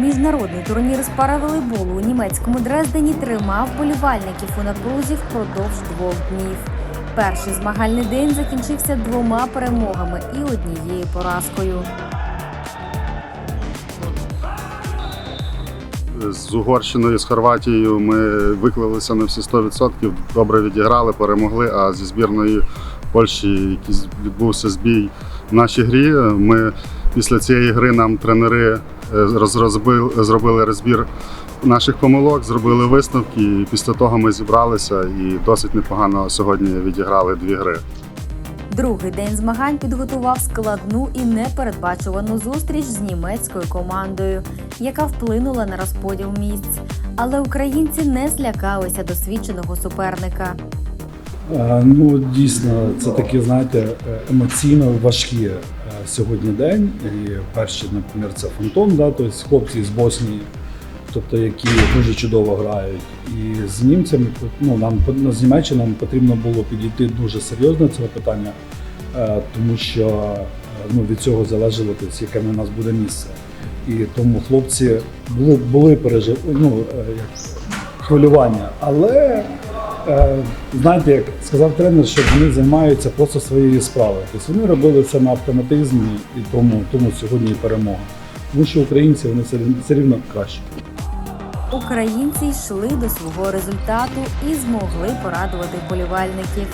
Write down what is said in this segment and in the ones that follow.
Міжнародний турнір з параволейболу у німецькому Дрездені тримав болівальників у напрузі впродовж двох днів. Перший змагальний день закінчився двома перемогами і однією поразкою. З Угорщиною, з Хорватією ми виклалися на всі 100%, добре відіграли, перемогли. А зі збірною Польщі якийсь відбувся збій в нашій грі. Ми після цієї гри нам тренери зробили розбір наших помилок, зробили висновки. І після того ми зібралися і досить непогано сьогодні відіграли дві гри. Другий день змагань підготував складну і непередбачувану зустріч з німецькою командою, яка вплинула на розподіл місць. Але українці не злякалися досвідченого суперника. Ну, дійсно, це такі, знаєте, емоційно важкі е, сьогодні день. І перший, наприклад, це фантом, да, тобто хлопці з Боснії, тобто, які дуже чудово грають. І з німцями, ну, нам ну, з Німеччини нам потрібно було підійти дуже серйозно цього питання, е, тому що е, ну, від цього залежало, тобто, яке в нас буде місце. І тому хлопці були, були пережив... ну, як, хвилювання, але Знаєте, як сказав тренер, що вони займаються просто своєю справою. Тобто вони робили все на автоматизмі і тому, тому сьогодні і перемога. Тому що українці вони все, рівно кращі. Українці йшли до свого результату і змогли порадувати вболівальників.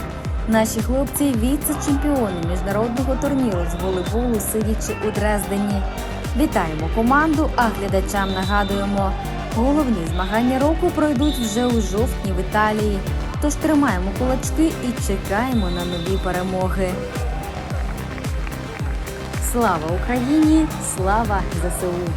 Наші хлопці віце-чемпіони міжнародного турніру з волейболу, сидячи у Дрездені. Вітаємо команду, а глядачам нагадуємо, головні змагання року пройдуть вже у жовтні в Італії. Тож тримаємо кулачки і чекаємо на нові перемоги. Слава Україні! Слава ЗСУ!